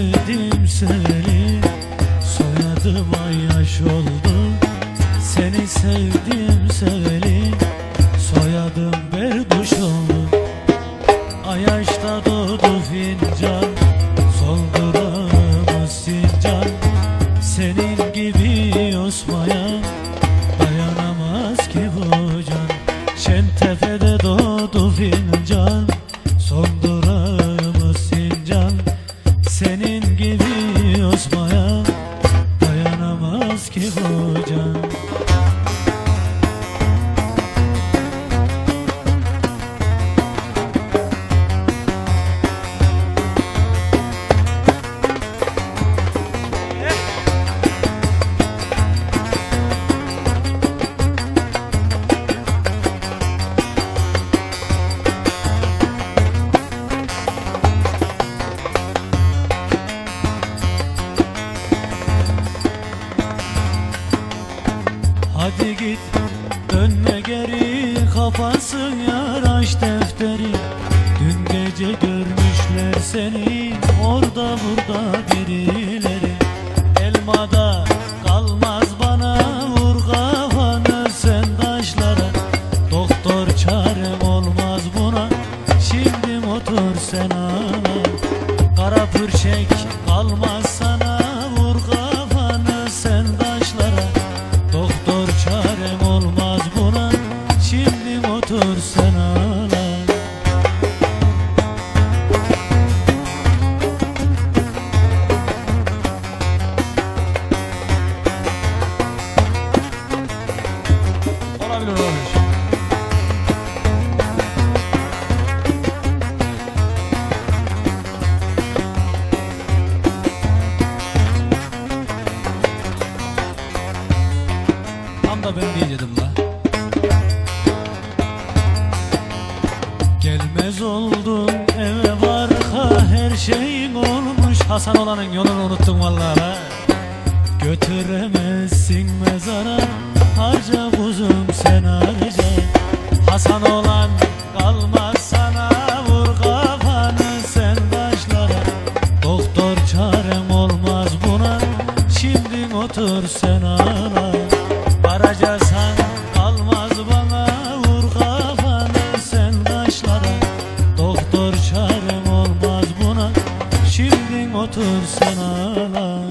sevdim seni. Soyadıma yaş oldu. Seni sevdim seni. Soyadım berduş oldu. Ayaşta doğdu fincan. Hadi git dönme geri kapansın yar aç defteri. Dün gece görmüşler seni orada burada birileri. Elmada kalmaz bana vur kafanı sen taşlara. Doktor çarem olmaz buna şimdi motor sen ağla Kara pürşek Diyecektim la. Gelmez oldun eve barka her şeyin olmuş Hasan olanın yolunu unuttum vallahi la. Götüremezsin mezara harca otursun ağlar